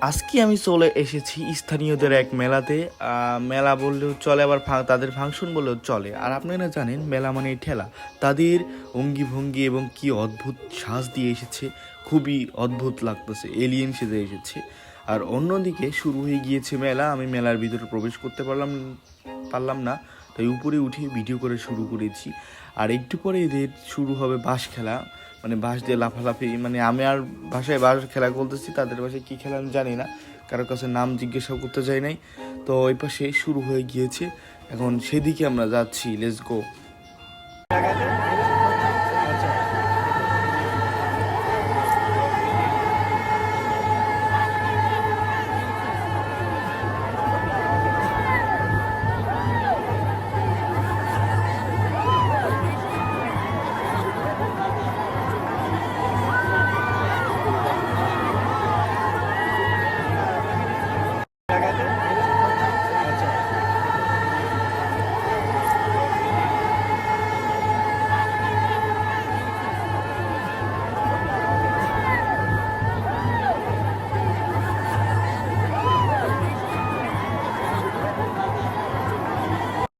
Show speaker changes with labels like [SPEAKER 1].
[SPEAKER 1] আজকে আমি চলে এসেছি স্থানীয়দের এক মেলাতে। মেলা বললেও চলে আবার ফা- তাদের ফাংশন বললেও চলে। আর আপনারা জানেন মেলা মানে ঠেলা। তাদের অঙ্গি ভঙ্গি এবং কি অদ্ভুত শ্বাস দিয়ে এসেছে খুবই অদ্ভুত লাগতেছে এলিয়েন সেজে এসেছে। আর অন্যদিকে শুরু হয়ে গিয়েছে মেলা আমি মেলার ভিতরে প্রবেশ করতে পারলাম পারলাম না, তাই উপরে উঠে ভিডিও করে শুরু করেছি। আর একটু পরে এদের শুরু হবে বাঁশ খেলা। মানে বাঁশ দিয়ে লাফালাফি মানে আমি আর বাসায় বাঁশ খেলা বলতেছি তাদের বাসায় কী খেলা আমি জানি না। কারোর কাছে নাম জিজ্ঞাসা করতে যাই নাই। তো ওই পাশে শুরু হয়ে গিয়েছে। এখন সেদিকে আমরা যাচ্ছি লেটস গো